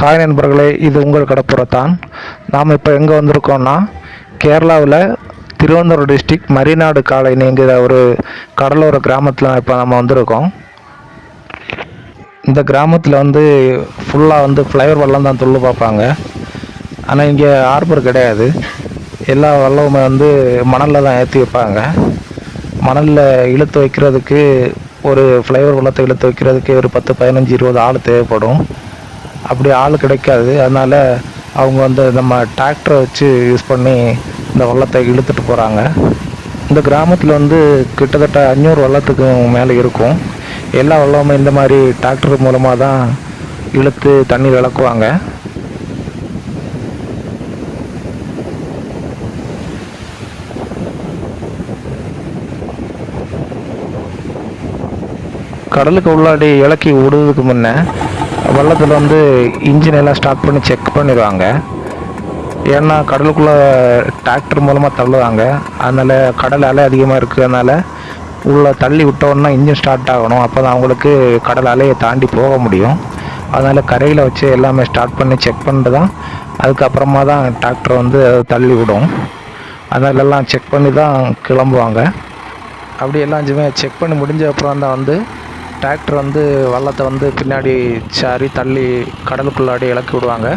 Hi நண்பர்களே இது உங்கள் கடப்புறத்தான். நாம் இப்போ எங்கே வந்திருக்கோம்னா கேரளாவில் திருவனந்தபுரம் டிஸ்ட்ரிக்ட் மரிநாடு காலனிங்கிற ஒரு கடலோர கிராமத்தில் இப்போ நம்ம வந்திருக்கோம். இந்த கிராமத்தில் வந்து ஃபுல்லாக வந்து ஃப்ளைவர் வல்லம் தான் தொழில் பார்ப்பாங்க. ஆனால் இங்கே ஹார்பர் கிடையாது. எல்லா வல்லமுமே வந்து மணலில் தான் ஏற்றி வைப்பாங்க. மணலில் இழுத்து வைக்கிறதுக்கு ஒரு ஃப்ளைவர் வல்லத்தை இழுத்து வைக்கிறதுக்கு ஒரு பத்து பதினஞ்சு இருபது ஆள் தேவைப்படும். அப்படி ஆள் கிடைக்காது. அதனால் அவங்க வந்து நம்ம டிராக்டரை வச்சு யூஸ் பண்ணி இந்த வள்ளத்தை இழுத்துட்டு போகிறாங்க இந்த கிராமத்தில் வந்து கிட்டத்தட்ட அஞ்சூறு வள்ளத்துக்கும் மேலே இருக்கும். எல்லா வள்ளமும் இந்த மாதிரி டிராக்டர் மூலமாக தான் இழுத்து தண்ணி விளக்குவாங்க கடலுக்கு உள்ளாடி இலக்கி விடுறதுக்கு முன்னே வெள்ளத்தில் வந்து இன்ஜின் எல்லாம் ஸ்டார்ட் பண்ணி செக் பண்ணிடுவாங்க. ஏன்னா கடலுக்குள்ளே டிராக்டர் மூலமாக தள்ளுவாங்க. அதனால் கடல் அலை அதிகமாக இருக்கிறதுனால உள்ளே தள்ளி விட்டோன்னா இன்ஜின் ஸ்டார்ட் ஆகணும். அப்போ தான் அவங்களுக்கு கடல் அலையை தாண்டி போக முடியும். அதனால் கரையில் வச்சு எல்லாமே ஸ்டார்ட் பண்ணி செக் பண்ணிட்டு தான் அதுக்கப்புறமா தான் டிராக்டர் வந்து தள்ளி விடும். அதனால செக் பண்ணி தான் கிளம்புவாங்க. அப்படி எல்லாம் செக் பண்ணி முடிஞ்ச அப்புறம் தான் வந்து டிராக்டர் வந்து வள்ளத்தை வந்து பின்னாடி சாரி தள்ளி கடலுக்குள்ளாடி இறக்கி விடுவாங்க.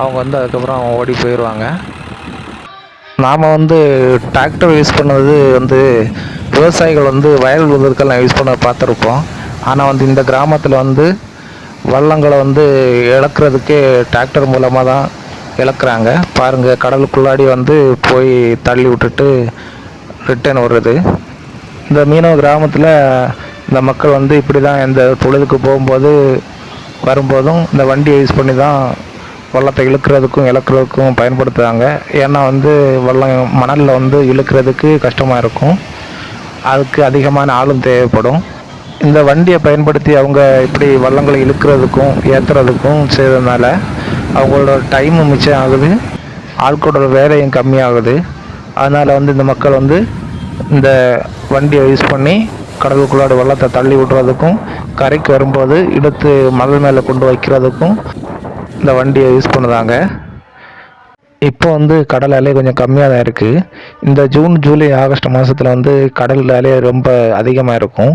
அவங்க வந்து அதுக்கப்புறம் ஓடி போயிடுவாங்க நாம் வந்து டிராக்டர் யூஸ் பண்ணது வந்து விவசாயிகள் வந்து வயல் உழுதுக்கெல்லாம் யூஸ் பண்ண பார்த்துருப்போம். ஆனால் வந்து இந்த கிராமத்தில் வந்து வள்ளங்களை வந்து இழக்கிறதுக்கே டிராக்டர் மூலமாக தான் இழக்கிறாங்க. பாருங்கள் கடலுக்குள்ளாடி வந்து போய் தள்ளி விட்டுட்டு ரிட்டர்ன் வருது. இந்த மீனவ கிராமத்தில் இந்த மக்கள் வந்து இப்படி தான் இந்த தொழிலுக்கு போகும்போது வரும்போதும் இந்த வண்டியை யூஸ் பண்ணி தான் வள்ளத்தை இழுக்கிறதுக்கும் இழக்கிறதுக்கும் பயன்படுத்துகிறாங்க ஏன்னா வந்து வள்ளம் மணலில் வந்து இழுக்கிறதுக்கு கஷ்டமாக இருக்கும். அதுக்கு அதிகமான ஆளும் தேவைப்படும். இந்த வண்டியை பயன்படுத்தி அவங்க இப்படி வள்ளங்களை இழுக்கிறதுக்கும் ஏற்றுறதுக்கும் செய்கிறதுனால அவங்களோட டைமும் மிச்சம் ஆகுது. ஆட்களோட வேலையும் கம்மியாகுது. அதனால் வந்து இந்த மக்கள் வந்து இந்த வண்டியை யூஸ் பண்ணி கடலுக்குள்ளாடி வெள்ளத்தை தள்ளி விடுறதுக்கும் கரைக்கு வரும்போது இழுத்து மணல் மேலே கொண்டு வைக்கிறதுக்கும் இந்த வண்டியை யூஸ் பண்ணுதாங்க. இப்போ வந்து கடல் அலை கொஞ்சம் கம்மியாக தான் இருக்குது இந்த ஜூன் ஜூலை ஆகஸ்ட் மாதத்தில் வந்து கடல் அலை ரொம்ப அதிகமாக இருக்கும்.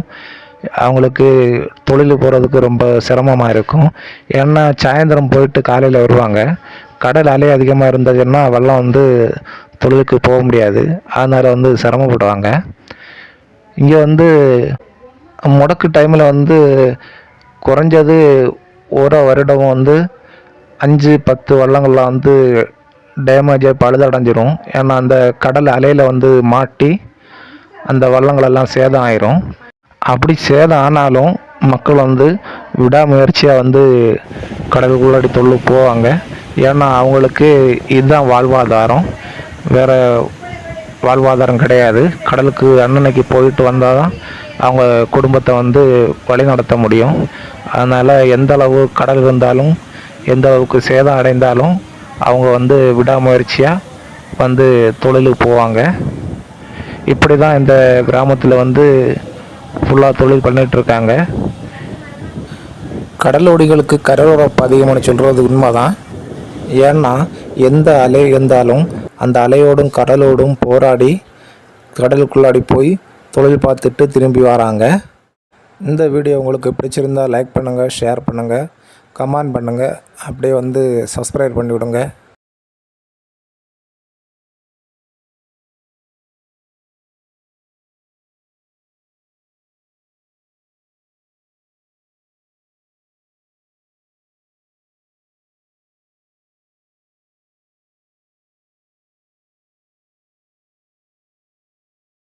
அவங்களுக்கு தொழில் போகிறதுக்கு ரொம்ப சிரமமாக இருக்கும். ஏன்னா சாயந்தரம் போயிட்டு காலையில் வருவாங்க. கடல் அலை அதிகமாக இருந்ததுன்னா வெள்ளம் வந்து தொழிலுக்கு போக முடியாது. அதனால் வந்து சிரமப்படுவாங்க. இங்கே வந்து முடக்கு டைமில் வந்து குறைஞ்சது ஒரு வருடம் வந்து அஞ்சு பத்து வள்ளங்கள்லாம் வந்து டேமேஜாக பழுதடைஞ்சிரும். ஏன்னா அந்த கடல் அலையில் வந்து மாட்டி அந்த வள்ளங்களெல்லாம் சேதம் ஆயிரும் அப்படி சேதம் ஆனாலும் மக்கள் வந்து விடாமுயற்சியாக வந்து கடலுக்குள்ளாடி தொழில் போவாங்க. ஏன்னா அவங்களுக்கு இதுதான் வாழ்வாதாரம். வேறு வாழ்வாதாரம் கிடையாது. கடலுக்கு அன்னன்னைக்கு போயிட்டு வந்தால் தான் அவங்க குடும்பத்தை வந்து வழி நடத்த முடியும். அதனால் எந்த அளவு கடல் இருந்தாலும் எந்த அளவுக்கு சேதம் அடைந்தாலும் அவங்க வந்து விடாமுயற்சியாக வந்து தொழிலுக்கு போவாங்க. இப்படி தான் இந்த கிராமத்தில் வந்து ஃபுல்லாக தொழில் பண்ணிகிட்ருக்காங்க கடலோடிகளுக்கு கரோரப்பு அதிகம்னு சொல்கிறது உண்மை தான் ஏன்னா எந்த அலை இருந்தாலும் அந்த அலையோடும் கடலோடும் போராடி கடலுக்குள்ளாடி போய் தொழில் பார்த்துட்டு திரும்பி வராங்க. இந்த வீடியோ உங்களுக்கு பிடிச்சிருந்தா லைக் பண்ணுங்கள் ஷேர் பண்ணுங்கள் கமெண்ட் பண்ணுங்கள் அப்படியே வந்து சப்ஸ்கிரைப் பண்ணி விடுங்க